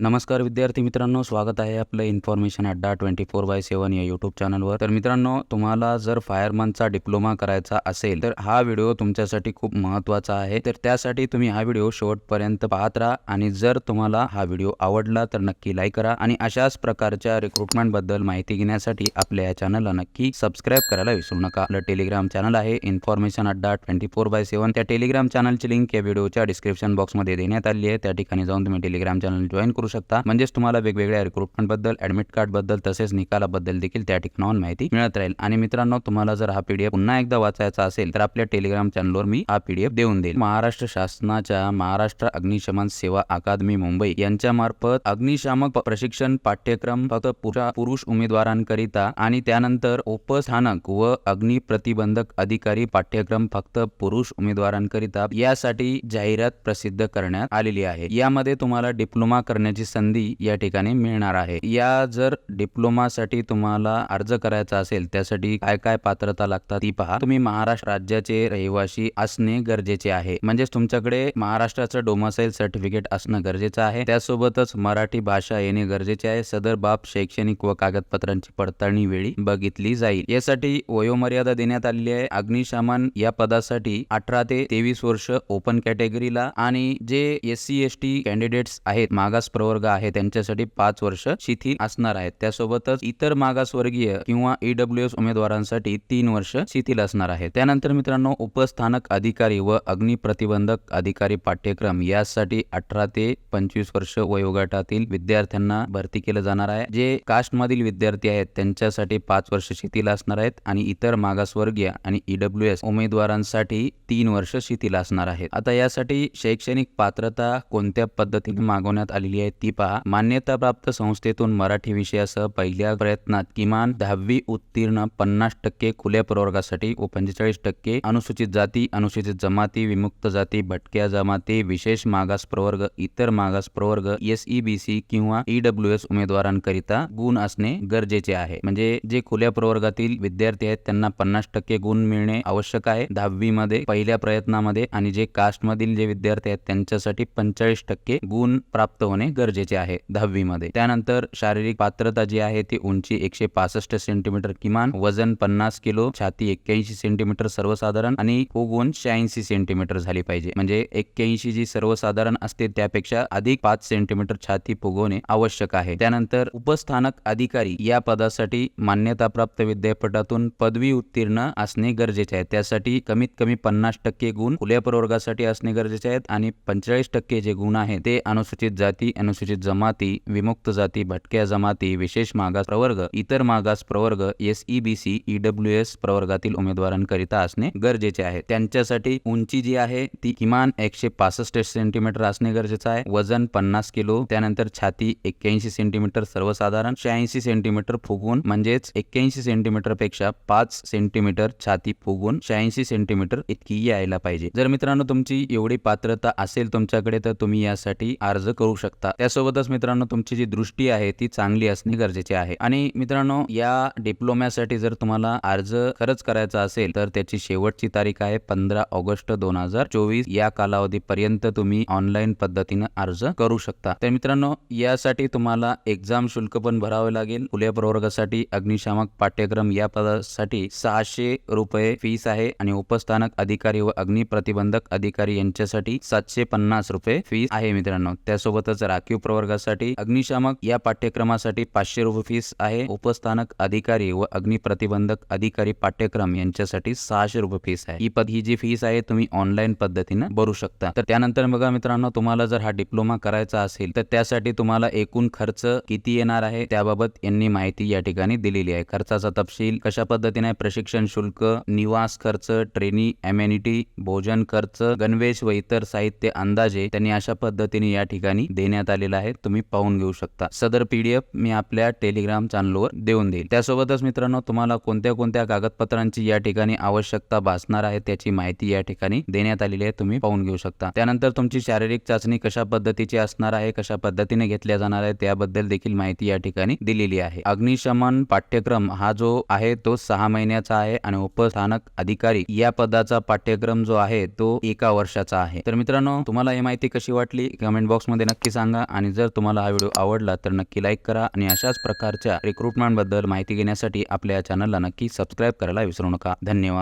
नमस्कार विद्यार्थी मित्रांनो स्वागत आहे आपलं information Adda twenty four by सेवन या यूट्यूब चॅनलवर तर मित्रांनो तुम्हाला जर फायरमनचा डिप्लोमा करायचा असेल तर हा व्हिडिओ तुमच्यासाठी खूप महत्त्वाचा आहे. तर त्यासाठी तुम्ही हा व्हिडिओ शेवटपर्यंत पाहत राहा आणि जर तुम्हाला हा व्हिडिओ आवडला तर नक्की लाईक करा आणि अशाच प्रकारच्या रिक्रुटमेंटबद्दल माहिती घेण्यासाठी आपल्या या चॅनलला नक्की सबस्क्राईब करायला विसरू नका. आपलं टेलिग्राम चॅनल आहे information Adda twenty four by seven त्या टेलिग्राम चॅनलची लिंक या व्हिडिओच्या डिस्क्रिप्शन बॉक्समध्ये देण्यात आली आहे. त्या ठिकाणी जाऊन तुम्ही टेलिग्राम चॅनल जॉईन करू शकता. म्हणजेच तुम्हाला वेगवेगळ्या रिक्रुटमेंटबद्दल ऍडमिट कार्डबद्दल तसेच निकालाबद्दल देखील त्या ठिकाणाहून माहिती मिळत राहील. आणि मित्रांनो तुम्हाला जर हा पीडीएफ पुन्हा एकदा वाचायचा असेल तर आपल्या टेलिग्राम चॅनलवर मी हा पीडीएफ देऊन देईल. महाराष्ट्र शासनाच्या महाराष्ट्र अग्निशमन सेवा अकादमी मुंबई यांच्या मार्फत अग्निशामक प्रशिक्षण पाठ्यक्रम फक्त पुरा- पुरुष उमेदवारांकरिता आणि त्यानंतर उपस्थानक व अग्नि प्रतिबंधक अधिकारी पाठ्यक्रम फक्त पुरुष उमेदवारांकरिता यासाठी जाहिरात प्रसिद्ध करण्यात आलेली आहे. यामध्ये तुम्हाला डिप्लोमा करण्याची संधी या ठिकाणी मिळणार आहे. या जर डिप्लोमासाठी तुम्हाला अर्ज करायचा असेल त्यासाठी काय काय पात्रता लागतात ती पहा. तुम्ही महाराष्ट्र राज्याचे रहिवासी असणे गरजेचे आहे. म्हणजेच तुमच्याकडे महाराष्ट्राचं डोमासाईल सर्टिफिकेट असणं गरजेचं आहे. त्यासोबतच मराठी भाषा येणे गरजेचे आहे. सदर बाब शैक्षणिक व कागदपत्रांची पडताळणी वेळी बघितली जाईल. यासाठी वयोमर्यादा देण्यात आलेली आहे. अग्निशमन या पदासाठी अठरा ते तेवीस वर्ष ओपन कॅटेगरीला आणि जे S C S T candidates आहेत मागास प्रवर्ग आहे. त्यांच्यासाठी पाच वर्ष शिथिल असणार आहेत. त्यासोबतच इतर मागासवर्गीय किंवा ईडब्ल्यू एस उमेदवारांसाठी तीन वर्ष शिथिल असणार आहे त्यानंतर मित्रांनो उपस्थानक अधिकारी व अग्नि प्रतिबंधक अधिकारी पाठ्यक्रम यासाठी अठरा ते पंचवीस वर्ष वयोगटातील विद्यार्थ्यांना भरती केलं जाणार आहे. जे कास्टमधील विद्यार्थी आहेत त्यांच्यासाठी पाच वर्ष शिथिल असणार आहेत आणि इतर मागासवर्गीय आणि ईडब्ल्यू एस उमेदवारांसाठी तीन वर्ष शिथिल असणार आहेत. आता यासाठी शैक्षणिक पात्रता कोणत्या पद्धतीने मागवण्यात आलेली आहे ती पहा. मान्यताप्राप्त संस्थेतून मराठी विषयासह पहिल्या प्रयत्नात किमान दहावी उत्तीर्ण पन्नास टक्के खुल्या प्रवर्गासाठी व पंचेचाळीस टक्के अनुसूचित जाती अनुसूचित जमाती विमुक्त जाती भटक्या जमाती विशेष मागास प्रवर्ग इतर मागास प्रवर्ग एस ई बी सी किंवा ईडब्ल्यू एस उमेदवारांकरिता गुण असणे गरजेचे आहे. म्हणजे जे खुल्या प्रवर्गातील विद्यार्थी आहेत त्यांना पन्नास टक्के गुण मिळणे आवश्यक आहे. दहावी मध्ये पहिल्या प्रयत्नामध्ये आणि जे कास्ट मधील जे विद्यार्थी आहेत त्यांच्यासाठी पंचेचाळीस टक्के गुण प्राप्त होणे गरजेचे आहे दहावीमध्ये. त्यानंतर शारीरिक पात्रता जी आहे ती उंची एकशे पासष्ट सेंटीमीटर किमान वजन पन्नास किलो छाती एक्क्याऐंशी सेंटीमीटर सर्वसाधारण आणि फुगवून शहाऐंशी सेंटीमीटर झाली पाहिजे. म्हणजे एक्क्याऐंशी जी सर्वसाधारण असते त्यापेक्षा अधिक पाच सेंटीमीटर छाती फुगवणे आवश्यक आहे. त्यानंतर उपस्थानक अधिकारी या पदासाठी मान्यताप्राप्त विद्यापीठातून पदवी उत्तीर्ण असणे गरजेचे आहे. त्यासाठी कमीत कमी पन्नास टक्के गुण खुल्या प्रवर्गासाठी असणे गरजेचे आहेत आणि पंचेचाळीस टक्के जे गुण आहेत ते अनुसूचित जाती अनुसूचित जमाती विमुक्त जाती भटक्या जमाती विशेष मागास प्रवर्ग इतर मागास प्रवर्ग S E B C E W S प्रवर्गातील उमेदवारांकरिता असणे गरजेचे आहे. त्यांच्यासाठी उंची जी आहे ती किमान एकशे पासष्ट सेंटीमीटर असणे गरजेचं आहे. वजन पन्नास किलो त्यानंतर छाती एक्क्याऐंशी सेंटीमीटर सर्वसाधारण शहाऐंशी सेंटीमीटर फुगवून म्हणजेच एक्क्याऐंशी सेंटीमीटरपेक्षा पाच सेंटीमीटर छाती फुगवून शहाऐंशी सेंटीमीटर इतकी यायला पाहिजे. जर मित्रांनो तुमची एवढी पात्रता असेल तुमच्याकडे तर तुम्ही यासाठी अर्ज करू शकता. त्यासोबतच मित्रांनो तुमची जी दृष्टी आहे ती चांगली असणे गरजेचे आहे. आणि मित्रांनो या डिप्लोम्यासाठी जर तुम्हाला अर्ज खरंच करायचा असेल तर त्याची शेवटची तारीख आहे पंधरा ऑगस्ट दोन हजार चोवीस. या कालावधीपर्यंत तुम्ही ऑनलाईन पद्धतीने अर्ज करू शकता. तर मित्रांनो यासाठी तुम्हाला एक्झाम शुल्क पण भरावे लागेल. खुल्या प्रवर्गासाठी अग्निशामक पाठ्यक्रम या पदासाठी सहाशे रुपये फीस आहे आणि उपस्थानक अधिकारी व अग्नि प्रतिबंधक अधिकारी यांच्यासाठी सातशे पन्नास रुपये फीस आहे मित्रांनो. त्यासोबतच राखीव प्रवर्गासाठी अग्निशामक या पाठ्यक्रमासाठी पाचशे रुपये फीस आहे. उपस्थानक अधिकारी व अग्नि प्रतिबंधक अधिकारी पाठ्यक्रम यांच्यासाठी सहाशे रुपये फीस आहे. ही पद ही जी फीस आहे तुम्ही ऑनलाईन पद्धतीने भरू शकता. तर त्यानंतर बघा मित्रांनो तुम्हाला जर हा डिप्लोमा करायचा असेल तर त्यासाठी तुम्हाला एकूण खर्च किती येणार आहे? त्याबाबत यांनी माहिती या ठिकाणी दिलेली आहे. खर्चाचा तपशील कशा पद्धतीने प्रशिक्षण शुल्क निवास खर्च ट्रेनी एम्युनिटी भोजन खर्च गणवेश व इतर साहित्य अंदाजे त्यांनी अशा पद्धतीने या ठिकाणी देण्यात आले आलेला आहे तुम्ही पाहून घेऊ शकता. सदर पीडीएफ मी आपल्या टेलिग्राम चॅनलवर देऊन देईल. त्यासोबतच मित्रांनो तुम्हाला कोणत्या कोणत्या कागदपत्रांची या ठिकाणी आवश्यकता भासणार आहे त्याची माहिती या ठिकाणी देण्यात आलेली आहे तुम्ही पाहून घेऊ शकता. त्यानंतर तुमची शारीरिक चाचणी कशा पद्धतीची असणार आहे कशा पद्धतीने घेतल्या जाणार आहे त्याबद्दल देखील माहिती या ठिकाणी दिलेली आहे. अग्निशमन पाठ्यक्रम हा जो आहे तो सहा महिन्याचा आहे आणि उपस्थानक अधिकारी या पदाचा पाठ्यक्रम जो आहे तो एका वर्षाचा आहे. तर मित्रांनो तुम्हाला ही माहिती कशी वाटली? कमेंट बॉक्समध्ये नक्की सांगा. आणि जर तुम्हाला हा व्हिडिओ आवडला तर नक्की लाईक करा आणि अशाच प्रकारच्या रिक्रुटमेंटबद्दल माहिती घेण्यासाठी आपल्या या चॅनलला नक्की सबस्क्राईब करायला विसरू नका. धन्यवाद.